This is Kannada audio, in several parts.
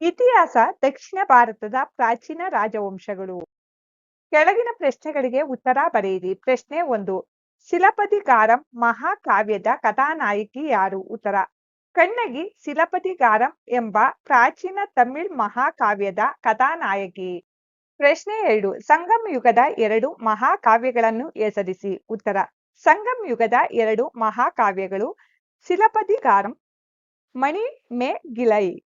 ಇತಿಹಾಸ ದಕ್ಷಿಣ ಭಾರತದ ಪ್ರಾಚೀನ ರಾಜವಂಶಗಳು. ಕೆಳಗಿನ ಪ್ರಶ್ನೆಗಳಿಗೆ ಉತ್ತರ ಬರೆಯಿರಿ. ಪ್ರಶ್ನೆ ಒಂದು ಶಿಲಪದಿಗಾರಂ ಮಹಾಕಾವ್ಯದ ಕಥಾನಾಯಕಿ ಯಾರು? ಉತ್ತರ, ಕಣ್ಣಗಿ ಶಿಲಪದಿಗಾರಂ ಎಂಬ ಪ್ರಾಚೀನ ತಮಿಳ್ ಮಹಾಕಾವ್ಯದ ಕಥಾನಾಯಕಿ. ಪ್ರಶ್ನೆ ಎರಡು, ಸಂಗಮ್ ಯುಗದ ಎರಡು ಮಹಾಕಾವ್ಯಗಳನ್ನು ಹೆಸರಿಸಿ. ಉತ್ತರ, ಸಂಗಮ್ ಯುಗದ ಎರಡು ಮಹಾಕಾವ್ಯಗಳು ಶಿಲಪದಿಗಾರಂ ಮಣಿ ಮೇ ಗಿಲೈ.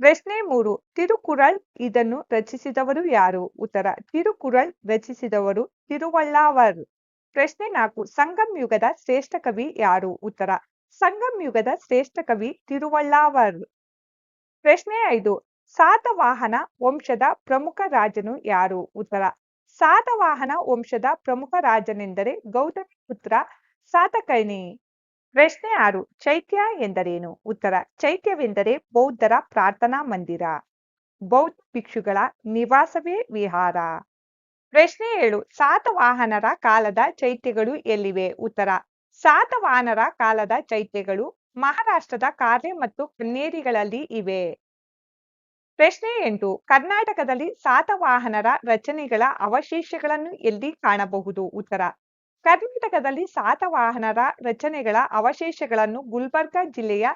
ಪ್ರಶ್ನೆ ಮೂರು, ತಿರುಕುರಳ್ ಇದನ್ನು ರಚಿಸಿದವರು ಯಾರು? ಉತ್ತರ, ತಿರುಕುರಳ್ ರಚಿಸಿದವರು ತಿರುವಳ್ಳಾವರ್. ಪ್ರಶ್ನೆ ನಾಲ್ಕು, ಸಂಗಮ್ ಯುಗದ ಶ್ರೇಷ್ಠ ಕವಿ ಯಾರು? ಉತ್ತರ, ಸಂಗಮ್ ಯುಗದ ಶ್ರೇಷ್ಠ ಕವಿ ತಿರುವಳ್ಳಾವರ್. ಪ್ರಶ್ನೆ ಐದು, ಸಾತವಾಹನ ವಂಶದ ಪ್ರಮುಖ ರಾಜನು ಯಾರು? ಉತ್ತರ, ಸಾತವಾಹನ ವಂಶದ ಪ್ರಮುಖ ರಾಜನೆಂದರೆ ಗೌತಮಿ ಪುತ್ರ ಸಾತಕರ್ಣಿ. ಪ್ರಶ್ನೆ ಆರು, ಚೈತ್ಯ ಎಂದರೇನು? ಉತ್ತರ, ಚೈತ್ಯವೆಂದರೆ ಬೌದ್ಧರ ಪ್ರಾರ್ಥನಾ ಮಂದಿರ. ಬೌದ್ಧ ಭಿಕ್ಷುಗಳ ನಿವಾಸವೇ ವಿಹಾರ. ಪ್ರಶ್ನೆ ಏಳು, ಸಾತವಾಹನರ ಕಾಲದ ಚೈತ್ಯಗಳು ಎಲ್ಲಿವೆ? ಉತ್ತರ, ಸಾತವಾಹನರ ಕಾಲದ ಚೈತ್ಯಗಳು ಮಹಾರಾಷ್ಟ್ರದ ಕಾರ್ಯ ಮತ್ತು ಕನ್ನೇರಿಗಳಲ್ಲಿ ಇವೆ. ಪ್ರಶ್ನೆ ಎಂಟು, ಕರ್ನಾಟಕದಲ್ಲಿ ಸಾತವಾಹನರ ರಚನೆಗಳ ಅವಶೇಷಗಳನ್ನು ಎಲ್ಲಿ ಕಾಣಬಹುದು? ಉತ್ತರ ಕರ್ನಾಟಕದಲ್ಲಿ ಸಾತವಾಹನರ ರಚನೆಗಳ ಅವಶೇಷಗಳನ್ನು ಗುಲ್ಬರ್ಗ ಜಿಲ್ಲೆಯ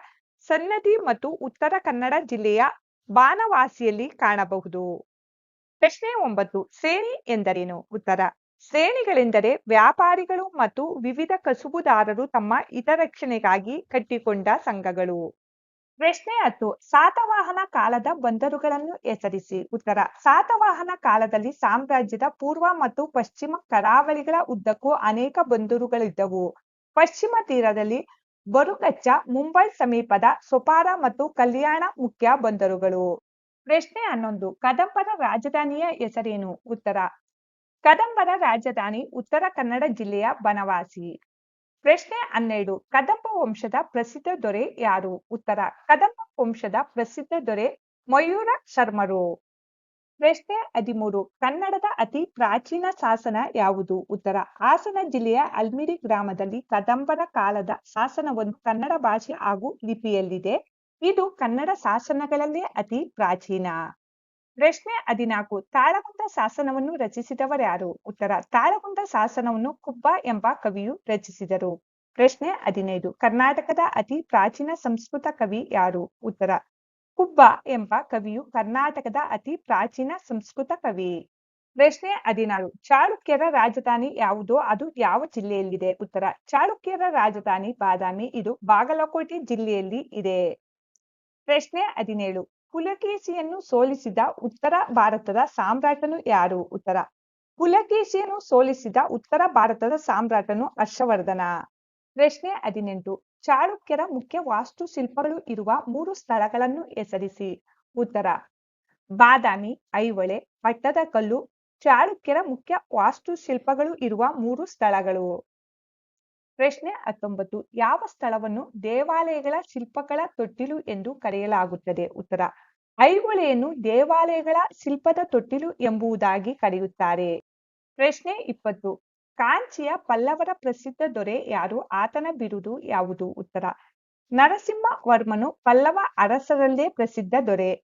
ಸನ್ನದಿ ಮತ್ತು ಉತ್ತರ ಕನ್ನಡ ಜಿಲ್ಲೆಯ ಬಾನವಾಸಿಯಲ್ಲಿ ಕಾಣಬಹುದು. ಪ್ರಶ್ನೆ ಒಂಬತ್ತು ಶ್ರೇಣಿ ಎಂದರೇನು? ಉತ್ತರ ಶ್ರೇಣಿಗಳೆಂದರೆ ವ್ಯಾಪಾರಿಗಳು ಮತ್ತು ವಿವಿಧ ಕಸುಬುದಾರರು ತಮ್ಮ ಹಿತರಕ್ಷಣೆಗಾಗಿ ಕಟ್ಟಿಕೊಂಡ ಸಂಘಗಳು. ಪ್ರಶ್ನೆ ಹತ್ತು ಸಾತವಾಹನ ಕಾಲದ ಬಂದರುಗಳನ್ನು ಹೆಸರಿಸಿ. ಉತ್ತರ ಸಾತವಾಹನ ಕಾಲದಲ್ಲಿ ಸಾಮ್ರಾಜ್ಯದ ಪೂರ್ವ ಮತ್ತು ಪಶ್ಚಿಮ ಕರಾವಳಿಗಳ ಉದ್ದಕ್ಕೂ ಅನೇಕ ಬಂದರುಗಳಿದ್ದವು. ಪಶ್ಚಿಮ ತೀರದಲ್ಲಿ ಬರುಗಚ್ಚ ಮುಂಬೈ ಸಮೀಪದ ಸೊಪಾರ ಮತ್ತು ಕಲ್ಯಾಣ ಮುಖ್ಯ ಬಂದರುಗಳು. ಪ್ರಶ್ನೆ ಹನ್ನೊಂದು, ಕದಂಬರ ರಾಜಧಾನಿಯ ಹೆಸರೇನು? ಉತ್ತರ, ಕದಂಬರ ರಾಜಧಾನಿ ಉತ್ತರ ಕನ್ನಡ ಜಿಲ್ಲೆಯ ಬನವಾಸಿ. ಪ್ರಶ್ನೆ ಹನ್ನೆರಡು. ಕದಂಬ ವಂಶದ ಪ್ರಸಿದ್ಧ ದೊರೆ ಯಾರು? ಉತ್ತರ, ಕದಂಬ ವಂಶದ ಪ್ರಸಿದ್ಧ ದೊರೆ ಮಯೂರ ಶರ್ಮರು. ಪ್ರಶ್ನೆ ಹದಿಮೂರು. ಕನ್ನಡದ ಅತಿ ಪ್ರಾಚೀನ ಶಾಸನ ಯಾವುದು? ಉತ್ತರ, ಹಾಸನ ಜಿಲ್ಲೆಯ ಅಲ್ಮಿರಿ ಗ್ರಾಮದಲ್ಲಿ ಕದಂಬರ ಕಾಲದ ಶಾಸನವೊಂದು ಕನ್ನಡ ಭಾಷೆ ಹಾಗೂ ಲಿಪಿಯಲ್ಲಿದೆ. ಇದು ಕನ್ನಡ ಶಾಸನಗಳಲ್ಲೇ ಅತಿ ಪ್ರಾಚೀನ. ಪ್ರಶ್ನೆ ಹದಿನಾಲ್ಕು ತಾಳಗುಂದ ಶಾಸನವನ್ನು ರಚಿಸಿದವರ್ಯಾರು ಉತ್ತರ ತಾಳಗುಂದ ಶಾಸನವನ್ನು ಕುಬ್ಬ ಎಂಬ ಕವಿಯು ರಚಿಸಿದರು. ಪ್ರಶ್ನೆ ಹದಿನೈದು, ಕರ್ನಾಟಕದ ಅತಿ ಪ್ರಾಚೀನ ಸಂಸ್ಕೃತ ಕವಿ ಯಾರು? ಉತ್ತರ, ಕುಬ್ಬ ಎಂಬ ಕವಿಯು ಕರ್ನಾಟಕದ ಅತಿ ಪ್ರಾಚೀನ ಸಂಸ್ಕೃತ ಕವಿ. ಪ್ರಶ್ನೆ ಹದಿನಾರು, ಚಾಳುಕ್ಯರ ರಾಜಧಾನಿ ಯಾವುದೋ? ಅದು ಯಾವ ಜಿಲ್ಲೆಯಲ್ಲಿದೆ? ಉತ್ತರ, ಚಾಳುಕ್ಯರ ರಾಜಧಾನಿ ಬಾದಾಮಿ, ಇದು ಬಾಗಲಕೋಟೆ ಜಿಲ್ಲೆಯಲ್ಲಿ ಇದೆ. ಪ್ರಶ್ನೆ ಹದಿನೇಳು ಪುಲಕೇಶಿಯನ್ನು ಸೋಲಿಸಿದ ಉತ್ತರ ಭಾರತದ ಸಾಮ್ರಾಟನು ಯಾರು? ಉತ್ತರ. ಪುಲಕೇಶಿಯನ್ನು ಸೋಲಿಸಿದ ಉತ್ತರ ಭಾರತದ ಸಾಮ್ರಾಟನು ಹರ್ಷವರ್ಧನ. ಪ್ರಶ್ನೆ ಹದಿನೆಂಟು. ಚಾಳುಕ್ಯರ ಮುಖ್ಯ ವಾಸ್ತುಶಿಲ್ಪಗಳು ಇರುವ ಮೂರು ಸ್ಥಳಗಳನ್ನು ಹೆಸರಿಸಿ. ಉತ್ತರ. ಬಾದಾಮಿ, ಐಹೊಳೆ, ಪಟ್ಟದಕಲ್ಲು. ಚಾಳುಕ್ಯರ ಮುಖ್ಯ ವಾಸ್ತುಶಿಲ್ಪಗಳು ಇರುವ ಮೂರು ಸ್ಥಳಗಳು. ಪ್ರಶ್ನೆ ಹತ್ತೊಂಬತ್ತು. ಯಾವ ಸ್ಥಳವನ್ನು ದೇವಾಲಯಗಳ ಶಿಲ್ಪಗಳ ತೊಟ್ಟಿಲು ಎಂದು ಕರೆಯಲಾಗುತ್ತದೆ? ಉತ್ತರ, ಐಹೊಳೆಯನ್ನು ದೇವಾಲಯಗಳ ಶಿಲ್ಪದ ತೊಟ್ಟಿಲು ಎಂಬುದಾಗಿ ಕರೆಯುತ್ತಾರೆ. ಪ್ರಶ್ನೆ ಇಪ್ಪತ್ತು, ಕಾಂಚಿಯ ಪಲ್ಲವರ ಪ್ರಸಿದ್ಧ ದೊರೆ ಯಾರು? ಆತನ ಬಿರುದು ಯಾವುದು? ಉತ್ತರ, ನರಸಿಂಹವರ್ಮನು ಪಲ್ಲವ ಅರಸರಲ್ಲೇ ಪ್ರಸಿದ್ಧ ದೊರೆ.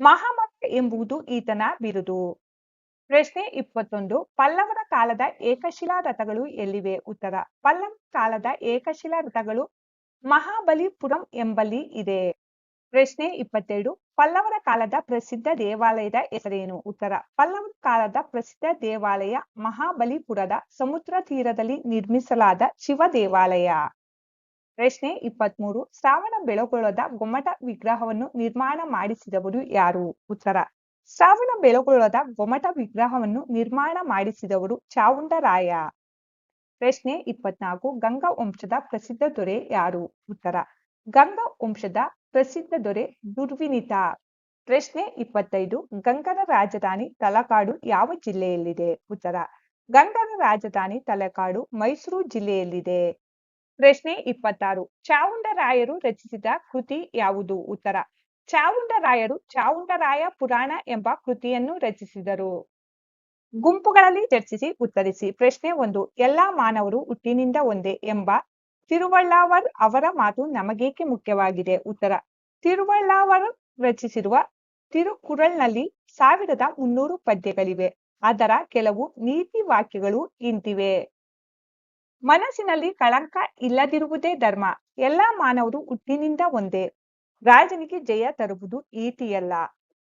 ಮಹಾಮಠ ಎಂಬುದು ಈತನ ಬಿರುದು. ಪ್ರಶ್ನೆ ಇಪ್ಪತ್ತೊಂದು. ಪಲ್ಲವರ ಕಾಲದ ಏಕಶಿಲಾ ರಥಗಳು ಎಲ್ಲಿವೆ? ಉತ್ತರ, ಪಲ್ಲವ ಕಾಲದ ಏಕಶಿಲಾ ರಥಗಳು ಮಹಾಬಲಿಪುರಂ ಎಂಬಲ್ಲಿ ಇದೆ. ಪ್ರಶ್ನೆ ಇಪ್ಪತ್ತೆರಡು. ಪಲ್ಲವರ ಕಾಲದ ಪ್ರಸಿದ್ಧ ದೇವಾಲಯದ ಹೆಸರೇನು? ಉತ್ತರ, ಪಲ್ಲವ ಕಾಲದ ಪ್ರಸಿದ್ಧ ದೇವಾಲಯ ಮಹಾಬಲಿಪುರದ ಸಮುದ್ರ ತೀರದಲ್ಲಿ ನಿರ್ಮಿಸಲಾದ ಶಿವ ದೇವಾಲಯ. ಪ್ರಶ್ನೆ ಇಪ್ಪತ್ಮೂರು. ಶ್ರಾವಣ ಬೆಳಗೊಳದ ಗೊಮ್ಮಟ ವಿಗ್ರಹವನ್ನು ನಿರ್ಮಾಣ ಮಾಡಿಸಿದವರು ಯಾರು? ಉತ್ತರ ಶ್ರಾವಣ ಬೆಳಗೊಳದ ಗೊಮಟ ವಿಗ್ರಹವನ್ನು ನಿರ್ಮಾಣ ಮಾಡಿಸಿದವರು ಚಾವುಂಡರಾಯ ಪ್ರಶ್ನೆ ಇಪ್ಪತ್ನಾಲ್ಕು, ಗಂಗಾ ವಂಶದ ಪ್ರಸಿದ್ಧ ದೊರೆ ಯಾರು? ಉತ್ತರ, ಗಂಗಾ ವಂಶದ ಪ್ರಸಿದ್ಧ ದೊರೆ ದುರ್ವಿನಿತ. ಪ್ರಶ್ನೆ ಇಪ್ಪತ್ತೈದು ಗಂಗನ ರಾಜಧಾನಿ ತಲಕಾಡು ಯಾವ ಜಿಲ್ಲೆಯಲ್ಲಿದೆ? ಉತ್ತರ ಗಂಗನ ರಾಜಧಾನಿ ತಲಕಾಡು, ಮೈಸೂರು ಜಿಲ್ಲೆಯಲ್ಲಿದೆ. ಪ್ರಶ್ನೆ ಇಪ್ಪತ್ತಾರು ಚಾವುಂಡರಾಯರು ರಚಿಸಿದ ಕೃತಿ ಯಾವುದು? ಉತ್ತರ ಚಾವುಂಡರಾಯರು ಚಾವುಂಡರಾಯ ಪುರಾಣ ಎಂಬ ಕೃತಿಯನ್ನು ರಚಿಸಿದರು. ಗುಂಪುಗಳಲ್ಲಿ ಚರ್ಚಿಸಿ ಉತ್ತರಿಸಿ, ಪ್ರಶ್ನೆ ಒಂದು, ಎಲ್ಲಾ ಮಾನವರು ಹುಟ್ಟಿನಿಂದ ಒಂದೇ ಎಂಬ ತಿರುವಳ್ಳಾವರ್ ಅವರ ಮಾತು ನಮಗೇಕೆ ಮುಖ್ಯವಾಗಿದೆ? ಉತ್ತರ, ತಿರುವಳ್ಳಾವರ್ ರಚಿಸಿರುವ ತಿರುಕುರಳ್ನಲ್ಲಿ ಸಾವಿರದ ಮುನ್ನೂರು ಪದ್ಯಗಳಿವೆ. ಅದರ ಕೆಲವು ನೀತಿ ವಾಕ್ಯಗಳು ಇಂತಿವೆ. ಮನಸ್ಸಿನಲ್ಲಿ ಕಳಂಕ ಇಲ್ಲದಿರುವುದೇ ಧರ್ಮ. ಎಲ್ಲಾ ಮಾನವರು ಹುಟ್ಟಿನಿಂದ ಒಂದೇ. ರಾಜನಿಗೆ ಜಯ ತರುವುದು ಈತಿಯಲ್ಲ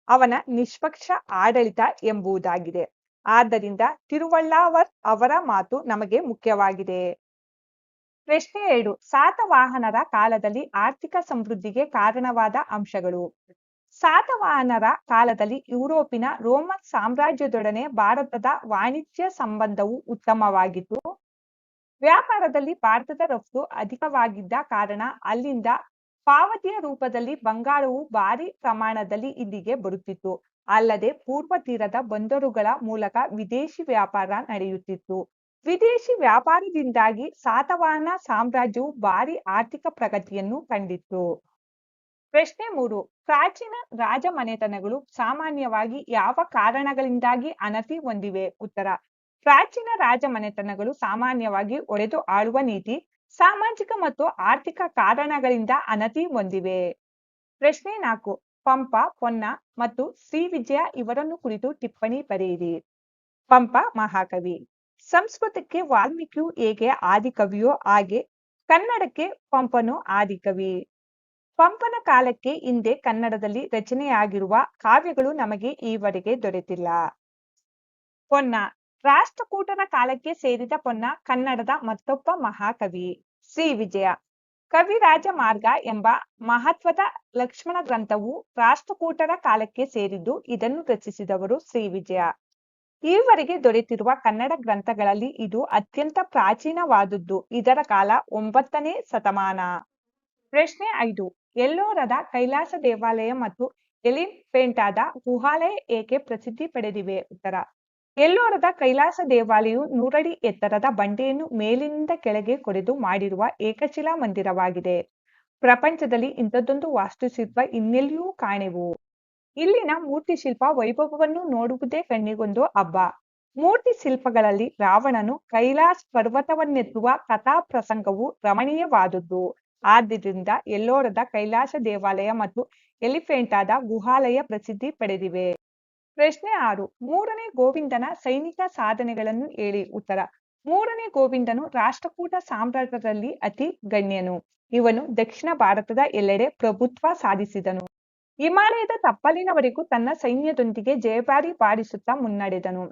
ಅವನ ನಿಷ್ಪಕ್ಷ ಆಡಳಿತ ಎಂಬುದಾಗಿದೆ. ಆದ್ದರಿಂದ ತಿರುವಳ್ಳಾವರ್ ಅವರ ಮಾತು ನಮಗೆ ಮುಖ್ಯವಾಗಿದೆ. ಪ್ರಶ್ನೆ ಎರಡು, ಸಾತವಾಹನರ ಕಾಲದಲ್ಲಿ ಆರ್ಥಿಕ ಸಮೃದ್ಧಿಗೆ ಕಾರಣವಾದ ಅಂಶಗಳು. ಸಾತವಾಹನರ ಕಾಲದಲ್ಲಿ ಯುರೋಪಿನ ರೋಮನ್ ಸಾಮ್ರಾಜ್ಯದೊಡನೆ ಭಾರತದ ವಾಣಿಜ್ಯ ಸಂಬಂಧವು ಉತ್ತಮವಾಗಿತ್ತು. ವ್ಯಾಪಾರದಲ್ಲಿ ಭಾರತದ ರಫ್ತು ಅಧಿಕವಾಗಿದ್ದ ಕಾರಣ ಅಲ್ಲಿಂದ ಪಾವತಿಯ ರೂಪದಲ್ಲಿ ಬಂಗಾರವು ಭಾರಿ ಪ್ರಮಾಣದಲ್ಲಿ ಇಲ್ಲಿಗೆ ಬರುತ್ತಿತ್ತು. ಅಲ್ಲದೆ ಪೂರ್ವ ತೀರದ ಬಂದರುಗಳ ಮೂಲಕ ವಿದೇಶಿ ವ್ಯಾಪಾರ ನಡೆಯುತ್ತಿತ್ತು. ವಿದೇಶಿ ವ್ಯಾಪಾರದಿಂದಾಗಿ ಸಾತವಾಹನ ಸಾಮ್ರಾಜ್ಯವು ಭಾರಿ ಆರ್ಥಿಕ ಪ್ರಗತಿಯನ್ನು ಕಂಡಿತ್ತು. ಪ್ರಶ್ನೆ ಮೂರು. ಪ್ರಾಚೀನ ರಾಜಮನೆತನಗಳು ಸಾಮಾನ್ಯವಾಗಿ ಯಾವ ಕಾರಣಗಳಿಂದಾಗಿ ಅನತಿ ಹೊಂದಿವೆ? ಉತ್ತರ. ಪ್ರಾಚೀನ ರಾಜಮನೆತನಗಳು ಸಾಮಾನ್ಯವಾಗಿ ಒಡೆದು ಆಳುವ ನೀತಿ ಸಾಮಾಜಿಕ ಮತ್ತು ಆರ್ಥಿಕ ಕಾರಣಗಳಿಂದ ಅನತಿ ಹೊಂದಿವೆ. ಪ್ರಶ್ನೆ ನಾಲ್ಕು, ಪಂಪ, ಪೊನ್ನ ಮತ್ತು ಶ್ರೀ ವಿಜಯ ಇವರನ್ನು ಕುರಿತು ಟಿಪ್ಪಣಿ ಬರೆಯಿರಿ. ಪಂಪ ಮಹಾಕವಿ, ಸಂಸ್ಕೃತಕ್ಕೆ ವಾಲ್ಮೀಕಿಯು ಹೇಗೆ ಆದಿಕವಿಯೋ ಹಾಗೆ ಕನ್ನಡಕ್ಕೆ ಪಂಪನು ಆದಿಕವಿ ಪಂಪನ ಕಾಲಕ್ಕೆ ಹಿಂದೆ ಕನ್ನಡದಲ್ಲಿ ರಚನೆಯಾಗಿರುವ ಕಾವ್ಯಗಳು ನಮಗೆ ಈವರೆಗೆ ದೊರೆತಿಲ್ಲ. ಪೊನ್ನ ರಾಷ್ಟ್ರಕೂಟರ ಕಾಲಕ್ಕೆ ಸೇರಿದ ಪೊನ್ನ ಕನ್ನಡದ ಮತ್ತೊಬ್ಬ ಮಹಾಕವಿ, ಶ್ರೀ ವಿಜಯ. ಕವಿರಾಜ ಮಾರ್ಗ ಎಂಬ ಮಹತ್ವದ ಲಕ್ಷ್ಮಣ ಗ್ರಂಥವು ರಾಷ್ಟ್ರಕೂಟರ ಕಾಲಕ್ಕೆ ಸೇರಿದ್ದು ಇದನ್ನು ರಚಿಸಿದವರು ಶ್ರೀ ವಿಜಯ. ಈವರೆಗೆ ದೊರೆತಿರುವ ಕನ್ನಡ ಗ್ರಂಥಗಳಲ್ಲಿ ಇದು ಅತ್ಯಂತ ಪ್ರಾಚೀನವಾದದ್ದು. ಇದರ ಕಾಲ ಒಂಬತ್ತನೇ ಶತಮಾನ. ಪ್ರಶ್ನೆ ಐದು. ಎಲ್ಲೋರದ ಕೈಲಾಸ ದೇವಾಲಯ ಮತ್ತು ಎಲಿಫೆಂಟಾದ ಗುಹಾಲಯ ಏಕೆ ಪ್ರಸಿದ್ಧಿ ಪಡೆದಿವೆ? ಉತ್ತರ. ಎಲ್ಲೋರದ ಕೈಲಾಸ ದೇವಾಲಯವು ನೂರಡಿ ಎತ್ತರದ ಬಂಡೆಯನ್ನು ಮೇಲಿನಿಂದ ಕೆಳಗೆ ಕೊಡೆದು ಮಾಡಿರುವ ಏಕಶಿಲಾ ಮಂದಿರವಾಗಿದೆ. ಪ್ರಪಂಚದಲ್ಲಿ ಇಂಥದ್ದೊಂದು ವಾಸ್ತುಶಿಲ್ಪ ಇನ್ನೆಲ್ಲಿಯೂ ಕಾಣೆವು. ಇಲ್ಲಿನ ಮೂರ್ತಿ ಶಿಲ್ಪ ವೈಭವವನ್ನು ನೋಡುವುದೇ ಕಣ್ಣಿಗೊಂದು ಹಬ್ಬ. ಮೂರ್ತಿ ಶಿಲ್ಪಗಳಲ್ಲಿ ರಾವಣನು ಕೈಲಾಸ್ ಪರ್ವತವನ್ನೆತ್ತುವ ಕಥಾ ಪ್ರಸಂಗವು ರಮಣೀಯವಾದುದು ಆದ್ದರಿಂದ ಎಲ್ಲೋರದ ಕೈಲಾಸ ದೇವಾಲಯ ಮತ್ತು ಎಲಿಫೆಂಟಾದ ಗುಹಾಲಯ ಪ್ರಸಿದ್ಧಿ ಪಡೆದಿವೆ. ಪ್ರಶ್ನೆ ಆರು. ಮೂರನೇ ಗೋವಿಂದನ ಸೈನಿಕ ಸಾಧನೆಗಳನ್ನು ಹೇಳಿ. ಉತ್ತರ. ಮೂರನೇ ಗೋವಿಂದನು ರಾಷ್ಟ್ರಕೂಟ ಸಾಮ್ರಾಜ್ಯದಲ್ಲಿ ಅತಿ ಗಣ್ಯನು. ಇವನು ದಕ್ಷಿಣ ಭಾರತದ ಎಲ್ಲೆಡೆ ಪ್ರಭುತ್ವ ಸಾಧಿಸಿದನು. ಹಿಮಾಲಯದ ತಪ್ಪಲಿನವರೆಗೂ ತನ್ನ ಸೈನ್ಯದೊಂದಿಗೆ ಜಯಭಾರಿ ಬಾರಿಸುತ್ತಾ ಮುನ್ನಡೆದನು.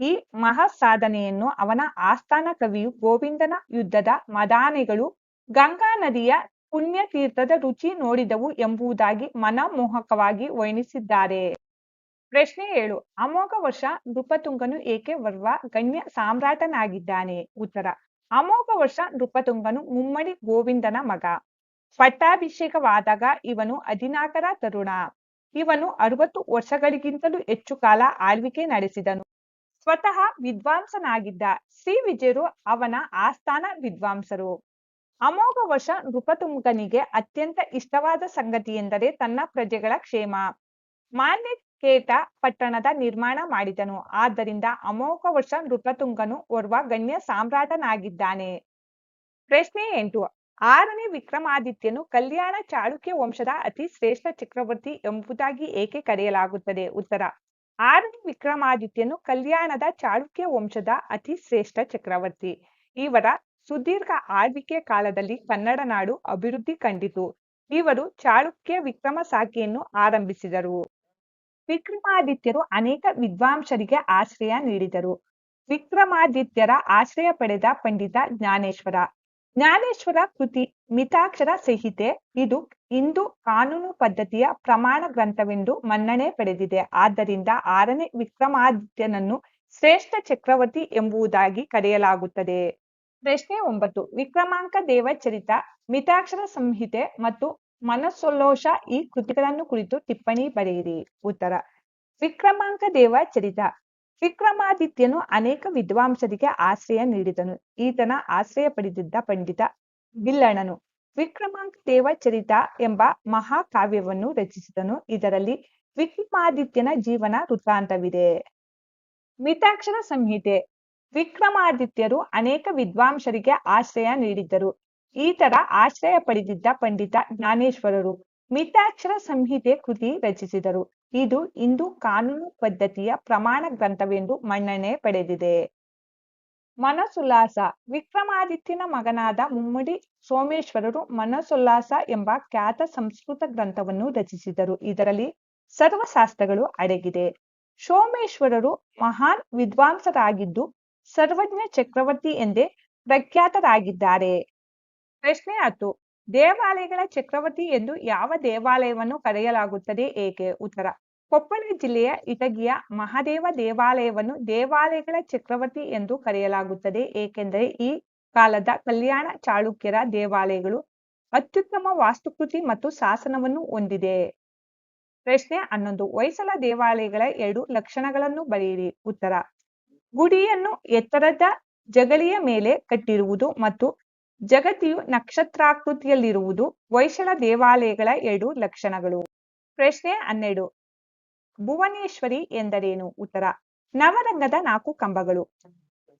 ಈ ಮಹಾ ಸಾಧನೆಯನ್ನು ಅವನ ಆಸ್ಥಾನ ಕವಿಯು ಗೋವಿಂದನ ಯುದ್ಧದ ಮದಾನೆಗಳು ಗಂಗಾ ನದಿಯ ಪುಣ್ಯ ತೀರ್ಥದ ರುಚಿ ನೋಡಿದವು ಎಂಬುದಾಗಿ ಮನಮೋಹಕವಾಗಿ ವರ್ಣಿಸಿದ್ದಾರೆ. ಪ್ರಶ್ನೆ ಏಳು. ಅಮೋಘ ವರ್ಷ ನೃಪತುಂಗನು ಏಕೆ ವರ್ವ ಗಣ್ಯ ಸಾಮ್ರಾಟನಾಗಿದ್ದಾನೆ? ಉತ್ತರ. ಅಮೋಘ ವರ್ಷ ನೃಪತುಂಗನು ಮುಮ್ಮಡಿ ಗೋವಿಂದನ ಮಗ. ಪಟ್ಟಾಭಿಷೇಕವಾದಾಗ ಇವನು ಹದಿನಾಲ್ಕರ ತರುಣ. ಇವನು ಅರವತ್ತು ವರ್ಷಗಳಿಗಿಂತಲೂ ಹೆಚ್ಚು ಕಾಲ ಆಳ್ವಿಕೆ ನಡೆಸಿದನು. ಸ್ವತಃ ವಿದ್ವಾಂಸನಾಗಿದ್ದ ಶ್ರೀ ವಿಜಯರು ಅವನ ಆಸ್ಥಾನ ವಿದ್ವಾಂಸರು. ಅಮೋಘ ವರ್ಷ ನೃಪತುಂಗನಿಗೆ ಅತ್ಯಂತ ಇಷ್ಟವಾದ ಸಂಗತಿ ಎಂದರೆ ತನ್ನ ಪ್ರಜೆಗಳ ಕ್ಷೇಮ. ಮಾನ್ಯಕೇಟ ಪಟ್ಟಣದ ನಿರ್ಮಾಣ ಮಾಡಿದನು. ಆದ್ದರಿಂದ ಅಮೋಘ ವರ್ಷ ನೃಪತುಂಗನು ಓರ್ವ ಗಣ್ಯ ಸಾಮ್ರಾಟನಾಗಿದ್ದಾನೆ. ಪ್ರಶ್ನೆ ಎಂಟು. ಆರನೇ ವಿಕ್ರಮಾದಿತ್ಯನು ಕಲ್ಯಾಣ ಚಾಳುಕ್ಯ ವಂಶದ ಅತಿ ಶ್ರೇಷ್ಠ ಚಕ್ರವರ್ತಿ ಎಂಬುದಾಗಿ ಏಕೆ ಕರೆಯಲಾಗುತ್ತದೆ? ಉತ್ತರ. ಆರನೇ ವಿಕ್ರಮಾದಿತ್ಯನು ಕಲ್ಯಾಣದ ಚಾಳುಕ್ಯ ವಂಶದ ಅತಿ ಶ್ರೇಷ್ಠ ಚಕ್ರವರ್ತಿ. ಇವರ ಸುದೀರ್ಘ ಆಳ್ವಿಕೆ ಕಾಲದಲ್ಲಿ ಕನ್ನಡ ನಾಡು ಅಭಿವೃದ್ಧಿ ಕಂಡಿತು. ಇವರು ಚಾಳುಕ್ಯ ವಿಕ್ರಮ ಶಾಖೆಯನ್ನು ಆರಂಭಿಸಿದರು. ವಿಕ್ರಮಾದಿತ್ಯರು ಅನೇಕ ವಿದ್ವಾಂಸರಿಗೆ ಆಶ್ರಯ ನೀಡಿದರು. ವಿಕ್ರಮಾದಿತ್ಯರ ಆಶ್ರಯ ಪಡೆದ ಪಂಡಿತ ಜ್ಞಾನೇಶ್ವರ. ಜ್ಞಾನೇಶ್ವರ ಕೃತಿ ಮಿತಾಕ್ಷರ ಸಂಹಿತೆ ಇದು ಇಂದು ಕಾನೂನು ಪದ್ಧತಿಯ ಪ್ರಮಾಣ ಗ್ರಂಥವೆಂದು ಮನ್ನಣೆ ಪಡೆದಿದೆ. ಆದ್ದರಿಂದ ಆರನೇ ವಿಕ್ರಮಾದಿತ್ಯನನ್ನು ಶ್ರೇಷ್ಠ ಚಕ್ರವರ್ತಿ ಎಂಬುದಾಗಿ ಕರೆಯಲಾಗುತ್ತದೆ. ಪ್ರಶ್ನೆ ಒಂಬತ್ತು. ವಿಕ್ರಮಾಂಕ ದೇವ ಚರಿತ ಮಿತಾಕ್ಷರ ಸಂಹಿತೆ ಮತ್ತು ಮನಸ್ಸೊಲ್ಲೋಷ ಈ ಕೃತಿಗಳನ್ನು ಕುರಿತು ಟಿಪ್ಪಣಿ ಬರೆಯಿರಿ. ಉತ್ತರ, ವಿಕ್ರಮಾಂಕ ದೇವ ಚರಿತ. ವಿಕ್ರಮಾದಿತ್ಯನು ಅನೇಕ ವಿದ್ವಾಂಸರಿಗೆ ಆಶ್ರಯ ನೀಡಿದನು. ಈತನ ಆಶ್ರಯ ಪಡೆದಿದ್ದ ಪಂಡಿತ ಬಿಲ್ಲಣನು. ವಿಕ್ರಮಾಂಕ ದೇವ ಚರಿತ ಎಂಬ ಮಹಾಕಾವ್ಯವನ್ನು ರಚಿಸಿದನು. ಇದರಲ್ಲಿ ವಿಕ್ರಮಾದಿತ್ಯನ ಜೀವನ ವೃತ್ತಾಂತವಿದೆ. ಮಿತಾಕ್ಷರ ಸಂಹಿತೆ. ವಿಕ್ರಮಾದಿತ್ಯರು ಅನೇಕ ವಿದ್ವಾಂಸರಿಗೆ ಆಶ್ರಯ ನೀಡಿದ್ದರು. ಈತರ ಆಶ್ರಯ ಪಡೆದಿದ್ದ ಪಂಡಿತ ಜ್ಞಾನೇಶ್ವರರು ಮಿತಾಕ್ಷರ ಸಂಹಿತೆ ಕೃತಿ ರಚಿಸಿದರು. ಇದು ಇಂದು ಕಾನೂನು ಪದ್ಧತಿಯ ಪ್ರಮಾಣ ಗ್ರಂಥವೆಂದು ಮನ್ನಣೆ ಪಡೆದಿದೆ. ಮನಸುಲ್ಲಾಸ, ವಿಕ್ರಮಾದಿತ್ಯನ ಮಗನಾದ ಮುಮ್ಮಡಿ ಸೋಮೇಶ್ವರರು ಮನಸುಲ್ಲಾಸ ಎಂಬ ಖ್ಯಾತ ಸಂಸ್ಕೃತ ಗ್ರಂಥವನ್ನು ರಚಿಸಿದರು. ಇದರಲ್ಲಿ ಸರ್ವಶಾಸ್ತ್ರಗಳು ಅಡಗಿದೆ. ಸೋಮೇಶ್ವರರು ಮಹಾನ್ ವಿದ್ವಾಂಸರಾಗಿದ್ದು ಸರ್ವಜ್ಞ ಚಕ್ರವರ್ತಿ ಎಂದೇ ಪ್ರಖ್ಯಾತರಾಗಿದ್ದಾರೆ. ಪ್ರಶ್ನೆ ಹತ್ತು ದೇವಾಲಯಗಳ ಚಕ್ರವರ್ತಿ ಎಂದು ಯಾವ ದೇವಾಲಯವನ್ನು ಕರೆಯಲಾಗುತ್ತದೆ ಏಕೆ? ಉತ್ತರ. ಕೊಪ್ಪಳ ಜಿಲ್ಲೆಯ ಇಟಗಿಯ ಮಹಾದೇವ ದೇವಾಲಯವನ್ನು ದೇವಾಲಯಗಳ ಚಕ್ರವರ್ತಿ ಎಂದು ಕರೆಯಲಾಗುತ್ತದೆ ಏಕೆಂದರೆ ಈ ಕಾಲದ ಕಲ್ಯಾಣ ಚಾಳುಕ್ಯರ ದೇವಾಲಯಗಳು ಅತ್ಯುತ್ತಮ ವಾಸ್ತುಕೃತಿ ಮತ್ತು ಶಾಸನವನ್ನು ಹೊಂದಿದೆ. ಪ್ರಶ್ನೆ ಹನ್ನೊಂದು. ಹೊಯ್ಸಳ ದೇವಾಲಯಗಳ ಎರಡು ಲಕ್ಷಣಗಳನ್ನು ಬರೆಯಿರಿ. ಉತ್ತರ. ಗುಡಿಯನ್ನು ಎತ್ತರದ ಜಗಲಿಯ ಮೇಲೆ ಕಟ್ಟಿರುವುದು ಮತ್ತು ಜಗತಿಯು ನಕ್ಷತ್ರಾಕೃತಿಯಲ್ಲಿರುವುದು ಹೊಯ್ಸಳ ದೇವಾಲಯಗಳ ಎರಡು ಲಕ್ಷಣಗಳು. ಪ್ರಶ್ನೆ ಹನ್ನೆರಡು. ಭುವನೇಶ್ವರಿ ಎಂದರೇನು? ಉತ್ತರ, ನವರಂಗದ ನಾಲ್ಕು ಕಂಬಗಳು.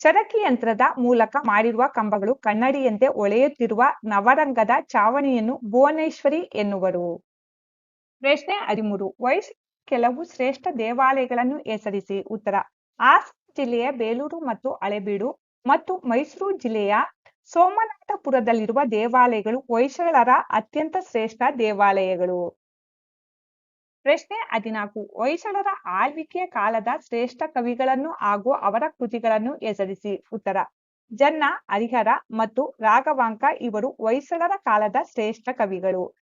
ಚರಕಿ ಯಂತ್ರದ ಮೂಲಕ ಮಾಡಿರುವ ಕಂಬಗಳು ಕನ್ನಡಿಯಂತೆ ಒಳೆಯುತ್ತಿರುವ ನವರಂಗದ ಚಾವಣಿಯನ್ನು ಭುವನೇಶ್ವರಿ ಎನ್ನುವರು. ಪ್ರಶ್ನೆ ಹದಿಮೂರು. ವಯಸ್ ಕೆಲವು ಶ್ರೇಷ್ಠ ದೇವಾಲಯಗಳನ್ನು ಹೆಸರಿಸಿ. ಉತ್ತರ, ಹಾಸನ ಜಿಲ್ಲೆಯ ಬೇಲೂರು ಮತ್ತು ಹಳೆಬೀಡು ಮತ್ತು ಮೈಸೂರು ಜಿಲ್ಲೆಯ ಸೋಮನಾಥಪುರದಲ್ಲಿರುವ ದೇವಾಲಯಗಳು ಹೊಯ್ಸಳರ ಅತ್ಯಂತ ಶ್ರೇಷ್ಠ ದೇವಾಲಯಗಳು. ಪ್ರಶ್ನೆ ಹದಿನಾಲ್ಕು. ಹೊಯ್ಸಳರ ಆಳ್ವಿಕೆಯ ಕಾಲದ ಶ್ರೇಷ್ಠ ಕವಿಗಳನ್ನು ಹಾಗೂ ಅವರ ಕೃತಿಗಳನ್ನು ಹೆಸರಿಸಿ. ಉತ್ತರ. ಜನ್ನ, ಹರಿಹರ ಮತ್ತು ರಾಘವಾಂಕ ಇವರು ಹೊಯ್ಸಳರ ಕಾಲದ ಶ್ರೇಷ್ಠ ಕವಿಗಳು.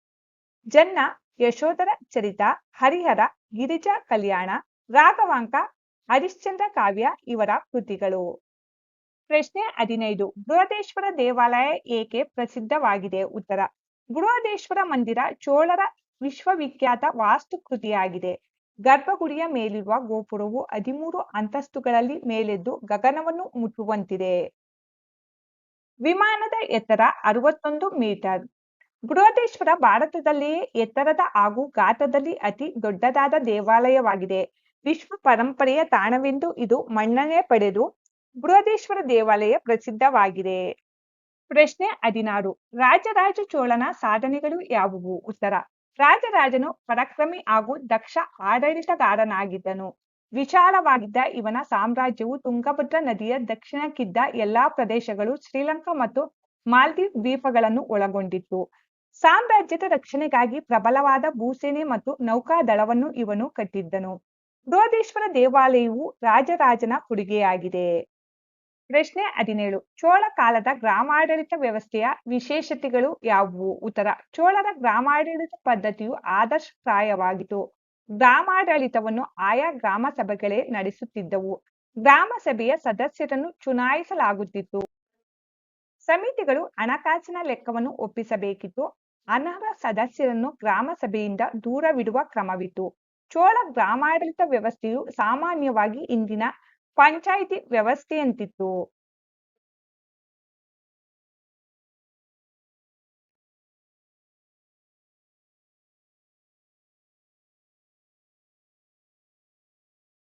ಜನ್ನ, ಯಶೋಧರ ಚರಿತ, ಹರಿಹರ, ಗಿರಿಜಾ ಕಲ್ಯಾಣ, ರಾಘವಾಂಕ, ಹರಿಶ್ಚಂದ್ರ ಕಾವ್ಯ ಇವರ ಕೃತಿಗಳು. ಪ್ರಶ್ನೆ ಹದಿನೈದು. ಬೃಹದೇಶ್ವರ ದೇವಾಲಯ ಏಕೆ ಪ್ರಸಿದ್ಧವಾಗಿದೆ? ಉತ್ತರ, ಬೃಹದೇಶ್ವರ ಮಂದಿರ ಚೋಳರ ವಿಶ್ವವಿಖ್ಯಾತ ವಾಸ್ತುಕೃತಿಯಾಗಿದೆ. ಗರ್ಭಗುಡಿಯ ಮೇಲಿರುವ ಗೋಪುರವು ಹದಿಮೂರು ಅಂತಸ್ತುಗಳಲ್ಲಿ ಮೇಲೆದ್ದು ಗಗನವನ್ನು ಮುಟ್ಟುವಂತಿದೆ. ವಿಮಾನದ ಎತ್ತರ ಅರವತ್ತೊಂದು ಮೀಟರ್. ಬೃಹದೇಶ್ವರ ಭಾರತದಲ್ಲಿಯೇ ಎತ್ತರದ ಹಾಗೂ ಗಾತ್ರದಲ್ಲಿ ಅತಿ ದೊಡ್ಡದಾದ ದೇವಾಲಯವಾಗಿದೆ. ವಿಶ್ವ ಪರಂಪರೆಯ ತಾಣವೆಂದು ಇದು ಮನ್ನಣೆ ಪಡೆದು ಬೃಹದೇಶ್ವರ ದೇವಾಲಯ ಪ್ರಸಿದ್ಧವಾಗಿದೆ. ಪ್ರಶ್ನೆ ಹದಿನಾರು. ರಾಜರಾಜ ಚೋಳನ ಸಾಧನೆಗಳು ಯಾವುವು? ಉತ್ತರ. ರಾಜರಾಜನು ಪರಾಕ್ರಮಿ ಹಾಗೂ ದಕ್ಷ ಆಡಳಿತಗಾರನಾಗಿದ್ದನು. ವಿಶಾಲವಾಗಿದ್ದ ಇವನ ಸಾಮ್ರಾಜ್ಯವು ತುಂಗಭದ್ರಾ ನದಿಯ ದಕ್ಷಿಣಕ್ಕಿದ್ದ ಎಲ್ಲಾ ಪ್ರದೇಶಗಳು ಶ್ರೀಲಂಕಾ ಮತ್ತು ಮಾಲ್ದೀವ್ ದ್ವೀಪಗಳನ್ನು ಒಳಗೊಂಡಿತ್ತು. ಸಾಮ್ರಾಜ್ಯದ ರಕ್ಷಣೆಗಾಗಿ ಪ್ರಬಲವಾದ ಭೂಸೇನೆ ಮತ್ತು ನೌಕಾದಳವನ್ನು ಇವನು ಕಟ್ಟಿದ್ದನು. ಬೃಹದೇಶ್ವರ ದೇವಾಲಯವು ರಾಜರಾಜನ ಕೊಡುಗೆಯಾಗಿದೆ. ಪ್ರಶ್ನೆ ಹದಿನೇಳು. ಚೋಳ ಕಾಲದ ಗ್ರಾಮಾಡಳಿತ ವ್ಯವಸ್ಥೆಯ ವಿಶೇಷತೆಗಳು ಯಾವುವು? ಉತ್ತರ, ಚೋಳರ ಗ್ರಾಮಾಡಳಿತ ಪದ್ಧತಿಯು ಆದರ್ಶಪ್ರಾಯವಾಗಿತ್ತು. ಗ್ರಾಮಾಡಳಿತವನ್ನು ಆಯಾ ಗ್ರಾಮ ಸಭೆಗಳೇ ನಡೆಸುತ್ತಿದ್ದವು. ಗ್ರಾಮ ಸಭೆಯ ಸದಸ್ಯರನ್ನು ಚುನಾಯಿಸಲಾಗುತ್ತಿತ್ತು. ಸಮಿತಿಗಳು ಹಣಕಾಸಿನ ಲೆಕ್ಕವನ್ನು ಒಪ್ಪಿಸಬೇಕಿತ್ತು. ಅನರ್ಹ ಸದಸ್ಯರನ್ನು ಗ್ರಾಮ ಸಭೆಯಿಂದ ದೂರವಿಡುವ ಕ್ರಮವಿತ್ತು. ಚೋಳ ಗ್ರಾಮಾಡಳಿತ ವ್ಯವಸ್ಥೆಯು ಸಾಮಾನ್ಯವಾಗಿ ಇಂದಿನ ಪಂಚಾಯಿತಿ ವ್ಯವಸ್ಥೆಯಂತಿತ್ತು